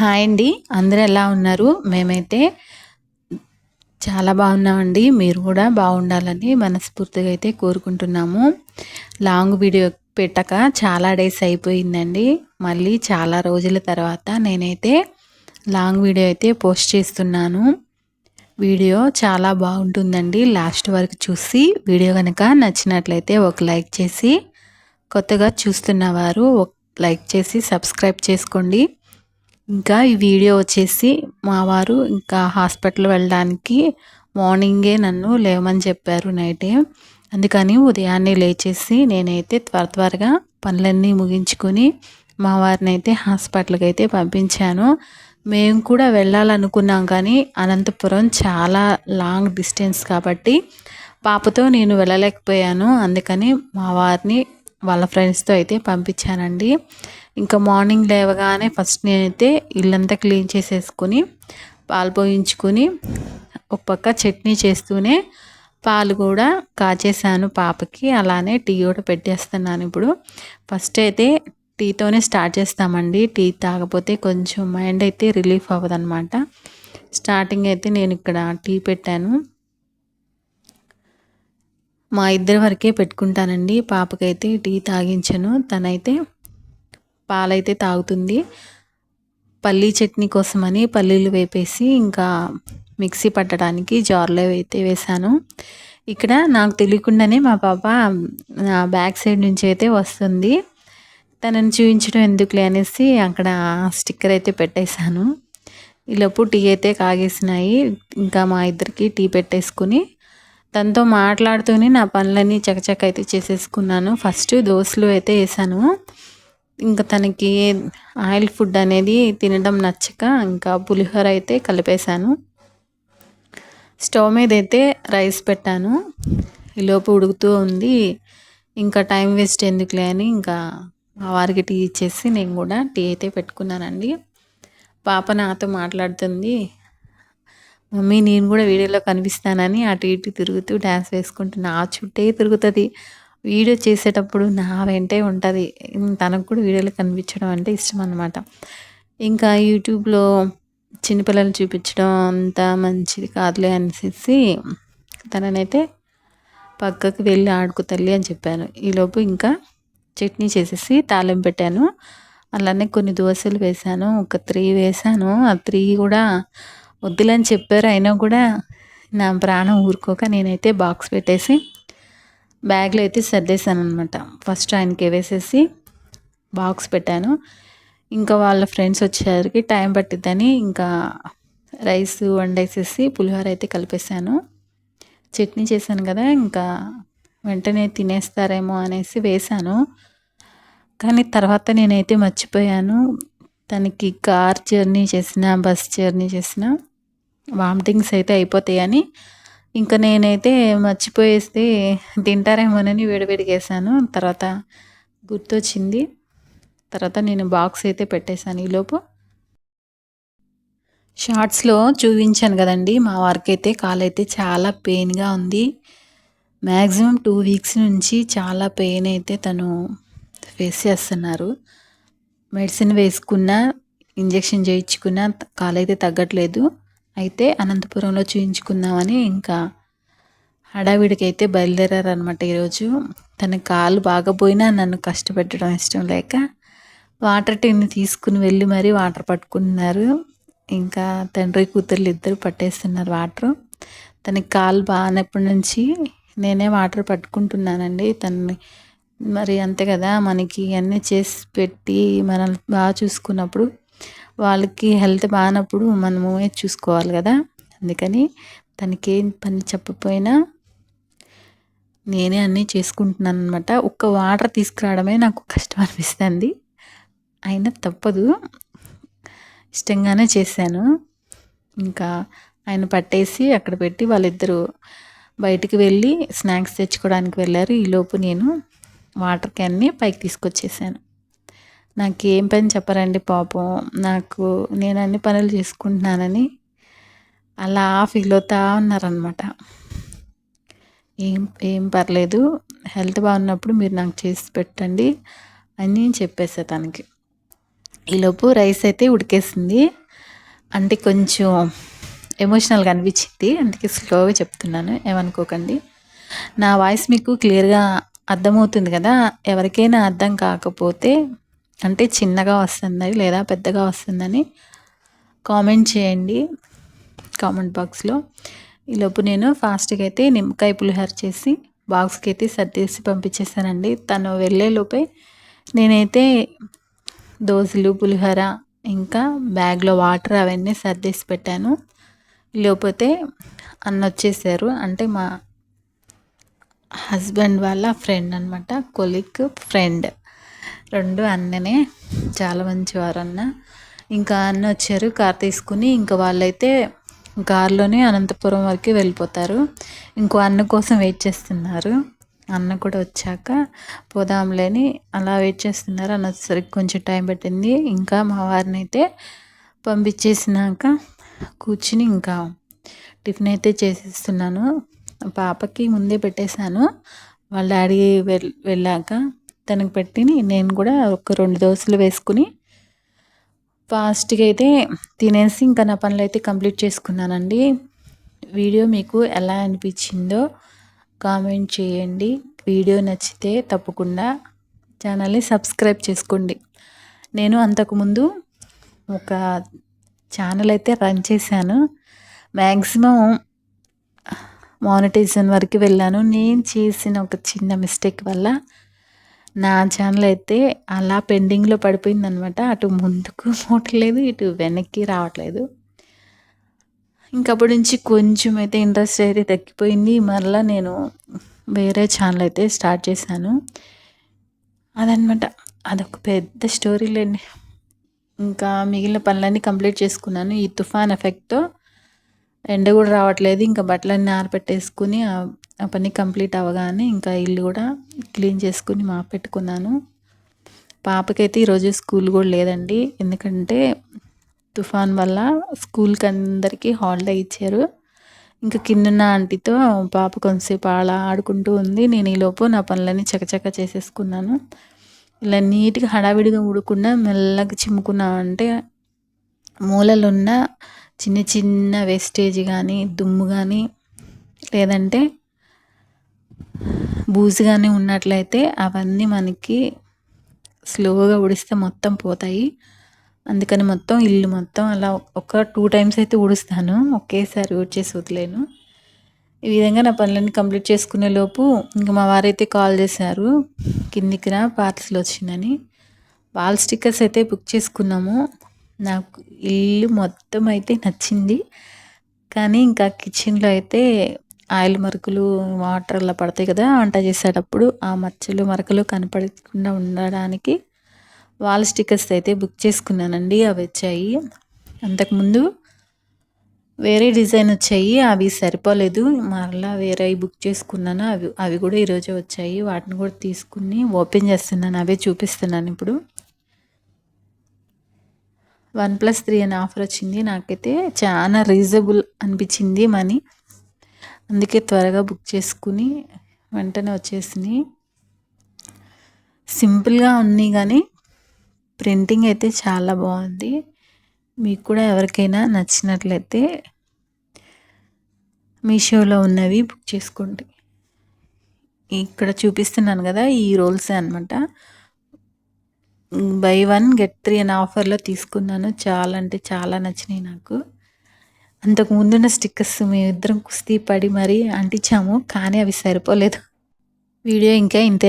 Hi అండి. అందరూ ఎలా ఉన్నారు? మేమైతే చాలా బాగున్నామండి. మీరు కూడా బాగుండాలని మనస్ఫూర్తిగా అయితే కోరుకుంటున్నాము. లాంగ్ వీడియో పెట్టక చాలా డేస్ అయిపోయిందండి. మళ్ళీ చాలా రోజుల తర్వాత నేనైతే లాంగ్ వీడియో అయితే పోస్ట్ చేస్తున్నాను. వీడియో చాలా బాగుంటుందండి. లాస్ట్ వరకు చూసి వీడియో కనుక నచ్చినట్లయితే ఒక లైక్ చేసి కొత్తగా చూస్తున్నవారు ఒక లైక్ చేసి సబ్స్క్రైబ్ చేసుకోండి. ఇంకా ఈ వీడియో వచ్చేసి మా వారు ఇంకా హాస్పిటల్ వెళ్ళడానికి మార్నింగే నన్ను లేవమని చెప్పారు నైటే. అందుకని ఉదయాన్నే లేచేసి నేనైతే త్వర త్వరగా పనులన్నీ ముగించుకొని మా వారిని అయితే హాస్పిటల్కి అయితే పంపించాను. మేము కూడా వెళ్ళాలనుకున్నాం కానీ అనంతపురం చాలా లాంగ్ డిస్టెన్స్ కాబట్టి పాపతో నేను వెళ్ళలేకపోయాను. అందుకని మా వారిని వాళ్ళ ఫ్రెండ్స్తో అయితే పంపించానండి. ఇంకా మార్నింగ్ లేవగానే ఫస్ట్ నేనైతే ఇల్లంతా క్లీన్ చేసేసుకుని పాలు పోయించుకొని ఒక పక్క చట్నీ చేస్తూనే పాలు కూడా కాచేసాను పాపకి. అలానే టీ కూడా పెట్టేస్తున్నాను ఇప్పుడు. ఫస్ట్ అయితే టీతోనే స్టార్ట్ చేస్తామండి. టీ తాగపోతే కొంచెం మైండ్ అయితే రిలీఫ్ అవ్వదన్నమాట. స్టార్టింగ్ అయితే నేను ఇక్కడ టీ పెట్టాను. మా ఇద్దరి వరకే పెట్టుకుంటానండి. పాపకైతే టీ తాగించను. తనైతే పాలైతే తాగుతుంది. పల్లీ చట్నీ కోసమని పల్లీలు వేపేసి ఇంకా మిక్సీ పట్టడానికి జార్లో అయితే వేశాను. ఇక్కడ నాకు తెలియకుండానే మా పాప బ్యాక్ సైడ్ నుంచి అయితే వస్తుంది. తనని చూపించడం ఎందుకులే అనేసి అక్కడ స్టిక్కర్ అయితే పెట్టేశాను. ఈలోపు టీ అయితే కాగేసినాయి. ఇంకా మా ఇద్దరికి టీ పెట్టేసుకుని తనతో మాట్లాడుతూనే నా పనులన్నీ చకచక అయితే చేసేసుకున్నాను. ఫస్ట్ దోశలు అయితే వేసాను. ఇంకా తనకి ఆయిల్ ఫుడ్ అనేది తినడం నచ్చక ఇంకా పులిహోర అయితే కలిపేశాను. స్టవ్ మీద అయితే రైస్ పెట్టాను. ఈలోపు ఉడుకుతూ ఉంది. ఇంకా టైం వేస్ట్ ఎందుకులే అని ఇంకా మా వారికి టీ ఇచ్చేసి నేను కూడా టీ అయితే పెట్టుకున్నానండి. పాప నాతో మాట్లాడుతుంది. మమ్మీ నేను కూడా వీడియోలో కనిపిస్తానని అటు ఇటు తిరుగుతూ డ్యాన్స్ వేసుకుంటున్నా. ఆ చుట్టే తిరుగుతుంది. వీడియో చేసేటప్పుడు నా వెంటే ఉంటుంది. తనకు కూడా వీడియోలో కనిపించడం అంటే ఇష్టం అనమాట ఇంకా యూట్యూబ్లో చిన్నపిల్లలు చూపించడం అంత మంచిది కాదులే అనేసి తననైతే పక్కకు వెళ్ళి ఆడుకు తల్లి అని చెప్పాను. ఈలోపు ఇంకా చట్నీ చేసేసి తాలింపు పెట్టాను. అలానే కొన్ని దోశలు వేసాను. ఒక త్రీ వేసాను. ఆ త్రీ కూడా వద్దులని చెప్పారు. అయినా కూడా నా ప్రాణం ఊరుకోక నేనైతే బాక్స్ పెట్టేసి బ్యాగ్లో అయితే సర్దేశాను అనమాట ఫస్ట్ ఆయనకి వేసేసి బాక్స్ పెట్టాను. ఇంకా వాళ్ళ ఫ్రెండ్స్ వచ్చేసరికి టైం పట్టిద్దని ఇంకా రైస్ వండేసేసి పులిహోర అయితే కలిపేశాను. చట్నీ చేశాను కదా ఇంకా వెంటనే తినేస్తారేమో అనేసి వేశాను. కానీ తర్వాత నేనైతే మర్చిపోయాను. తనకి కార్ జర్నీ చేసిన బస్ జర్నీ చేసిన వామిటింగ్స్ అయితే అయిపోతాయని ఇంకా నేనైతే మర్చిపోయేస్తే తింటారేమోనని వేడివేడిగేసాను. తర్వాత గుర్తొచ్చింది. తర్వాత నేను బాక్స్ అయితే పెట్టేశాను ఈలోపు. షార్ట్స్లో చూపించాను కదండి మా వారికి అయితే కాలు అయితే చాలా పెయిన్గా ఉంది. మ్యాక్సిమం టూ వీక్స్ నుంచి చాలా పెయిన్ అయితే తను ఫేస్ చేస్తున్నారు. మెడిసిన్ వేసుకున్న ఇంజెక్షన్ చేయించుకున్న అయితే తగ్గట్లేదు. అయితే అనంతపురంలో చూయించుకుందామని ఇంకా హడావిడికి అయితే బయలుదేరారనమాట ఈరోజు. తన కాలు బాగా పోయినా నన్ను కష్టపెట్టడం ఇష్టం లేక వాటర్ టిన్ తీసుకుని వెళ్ళి మరీ వాటర్ పట్టుకుంటున్నారు. ఇంకా తండ్రి కూతుర్లు ఇద్దరు పట్టేస్తున్నారు వాటర్. తనకి కాలు బాగానప్పటి నుంచి నేనే వాటర్ పట్టుకుంటున్నానండి. తనని మరి అంతే కదా మనకి అన్నీ చేసి పెట్టి మనల్ని బాగా చూసుకున్నప్పుడు వాళ్ళకి హెల్త్ బాగానప్పుడు మనము చూసుకోవాలి కదా? అందుకని తనకేం పని చెప్పపోయినా నేనే అన్నీ చేసుకుంటున్నాను అనమాట ఒక్క వాటర్ తీసుకురావడమే నాకు కష్టం అనిపిస్తుంది అయినా తప్పదు. ఇష్టంగానే చేశాను. ఇంకా ఆయన పట్టేసి అక్కడ పెట్టి వాళ్ళిద్దరూ బయటికి వెళ్ళి స్నాక్స్ తెచ్చుకోవడానికి వెళ్ళారు. ఈలోపు నేను వాటర్ క్యాన్ని పైకి తీసుకొచ్చేసాను. నాకు ఏం పని చెప్పరండి పాపం. నాకు నేను అన్ని పనులు చేసుకుంటున్నానని అలా ఫీల్ అవుతా ఉన్నారనమాట ఏం ఏం పర్లేదు. హెల్త్ బాగున్నప్పుడు మీరు నాకు చేసి పెట్టండి అని చెప్పేసా తనకి. ఈలోపు రైస్ అయితే ఉడికేసింది. అంటే కొంచెం ఎమోషనల్గా అనిపించింది. అందుకే స్లోగా చెప్తున్నాను. ఏమనుకోకండి. నా వాయిస్ మీకు క్లియర్గా అర్థమవుతుంది కదా. ఎవరికైనా అర్థం కాకపోతే అంటే చిన్నగా వస్తుందని లేదా పెద్దగా వస్తుందని కామెంట్ చేయండి కామెంట్ బాక్స్లో. ఈలోపు నేను ఫాస్ట్గా అయితే నిమ్మకాయ పులిహోర చేసి బాక్స్కి అయితే సర్దేసి పంపించేసానండి. తను వెళ్ళేలోపే నేనైతే దోశలు పులిహోర ఇంకా బ్యాగ్లో వాటర్ అవన్నీ సర్దేసి పెట్టాను. లేకపోతే అన్న వచ్చేసారు. అంటే మా హస్బెండ్ వాళ్ళ ఫ్రెండ్ అనమాట కొలిక్ ఫ్రెండ్. రెండు అన్ననే. చాలా మంచివారు అన్న ఇంకా అన్న వచ్చారు కార్ తీసుకుని ఇంకా వాళ్ళైతే కారులోనే అనంతపురం వరకు వెళ్ళిపోతారు. ఇంకో అన్న కోసం వెయిట్ చేస్తున్నారు. అన్న కూడా వచ్చాక పోదాంలేని అలా వెయిట్ చేస్తున్నారు. అన్న వచ్చేసరికి కొంచెం టైం పట్టింది. ఇంకా మా వారిని అయితే పంపించేసినాక కూర్చుని ఇంకా టిఫిన్ అయితే చేసేస్తున్నాను. పాపకి ముందే పెట్టేశాను. వాళ్ళ డాడీ వెళ్ వెళ్ళాక తనకు పెట్టి నేను కూడా ఒక రెండు దోశలు వేసుకుని ఫాస్ట్గా అయితే తినేసి ఇంకా నా పనులు అయితే కంప్లీట్ చేసుకున్నానండి. వీడియో మీకు ఎలా అనిపించిందో కామెంట్ చేయండి. వీడియో నచ్చితే తప్పకుండా ఛానల్ని సబ్స్క్రైబ్ చేసుకోండి. నేను అంతకుముందు ఒక ఛానల్ అయితే రన్ చేశాను. మ్యాక్సిమం మానిటైజేషన్ వరకు వెళ్ళాను. నేను చేసిన ఒక చిన్న మిస్టేక్ వల్ల నా ఛానల్ అయితే అలా పెండింగ్లో పడిపోయిందనమాట. అటు ముందుకు పోవట్లేదు ఇటు వెనక్కి రావట్లేదు. ఇంకప్పటి నుంచి కొంచెం అయితే ఇంట్రెస్ట్ అయితే తగ్గిపోయింది. మరలా నేను వేరే ఛానల్ అయితే స్టార్ట్ చేశాను. అదనమాట అదొక పెద్ద స్టోరీ లేండి. ఇంకా మిగిలిన పనులన్నీ కంప్లీట్ చేసుకున్నాను. ఈ తుఫాన్ ఎఫెక్ట్తో ఎండ కూడా రావట్లేదు. ఇంకా బట్టలన్నీ ఆరపెట్టేసుకుని ఆ పని కంప్లీట్ అవ్వగానే ఇంకా ఇల్లు కూడా క్లీన్ చేసుకుని మా పెట్టుకున్నాను పాపకైతే ఈరోజు స్కూల్ కూడా లేదండి. ఎందుకంటే తుఫాన్ వల్ల స్కూల్కి అందరికీ హాలిడే ఇచ్చారు. ఇంకా కిందన్న ఆంటీతో పాప కొంతసేపు అలా ఆడుకుంటూ ఉంది. నేను ఈలోపు నా పనులన్నీ చకచక చేసేసుకున్నాను. ఇలా నీట్గా హడావిడిగా ఉడకుండా మెల్లగా చిమ్ముకున్నా అంటే మూలలున్న చిన్న చిన్న వేస్టేజ్ కానీ దుమ్ము కానీ లేదంటే బూజుగానే ఉన్నట్లయితే అవన్నీ మనకి స్లోగా ఉడిస్తే మొత్తం పోతాయి. అందుకని మొత్తం ఇల్లు మొత్తం అలా ఒక టూ టైమ్స్ అయితే ఉడుస్తాను ఒకేసారి ఊడ్చేసి వదిలేను ఈ విధంగా నా పనులన్నీ కంప్లీట్ చేసుకునే లోపు ఇంకా మా వారైతే కాల్ చేశారు. కిందికి రా పార్సల్ వచ్చిందని. వాల్ స్టిక్కర్స్ అయితే బుక్ చేసుకున్నాము. నాకు ఇల్లు మొత్తం అయితే నచ్చింది. కానీ ఇంకా కిచెన్లో అయితే ఆయిల్ మరకలు వాటర్ అలా పడతాయి కదా వంట చేసేటప్పుడు ఆ మచ్చలు మరకలు కనపడకుండా ఉండడానికి వాల్ స్టిక్కర్స్ అయితే బుక్ చేసుకున్నానండి. అవి వచ్చాయి. అంతకుముందు వేరే డిజైన్ వచ్చాయి. అవి సరిపోలేదు. మరలా వేరే బుక్ చేసుకున్నాను. అవి అవి కూడా ఈరోజే వచ్చాయి. వాటిని కూడా తీసుకుని ఓపెన్ చేస్తున్నాను. అవే చూపిస్తున్నాను ఇప్పుడు. వన్ ప్లస్ త్రీ అని ఆఫర్ వచ్చింది. నాకైతే చాలా రీజనబుల్ అనిపించింది మనీ. అందుకే త్వరగా బుక్ చేసుకుని వెంటనే వచ్చేసినాయి. సింపుల్గా ఉన్నాయి కానీ ప్రింటింగ్ అయితే చాలా బాగుంది. మీకు కూడా ఎవరికైనా నచ్చినట్లయితే మీషోలో ఉన్నవి బుక్ చేసుకోండి. ఇక్కడ చూపిస్తున్నాను కదా ఈ రోల్సే అనమాట బై వన్ గెట్ త్రీ అనే ఆఫర్లో తీసుకున్నాను. చాలా అంటే చాలా నచ్చినాయి నాకు. అంతకు ముందున్న స్టిక్కర్స్ మేమిద్దరం కుస్తీ పడి మరీ అంటించాము కానీ అవి సరిపోలేదు. వీడియో ఇంకా ఇంతే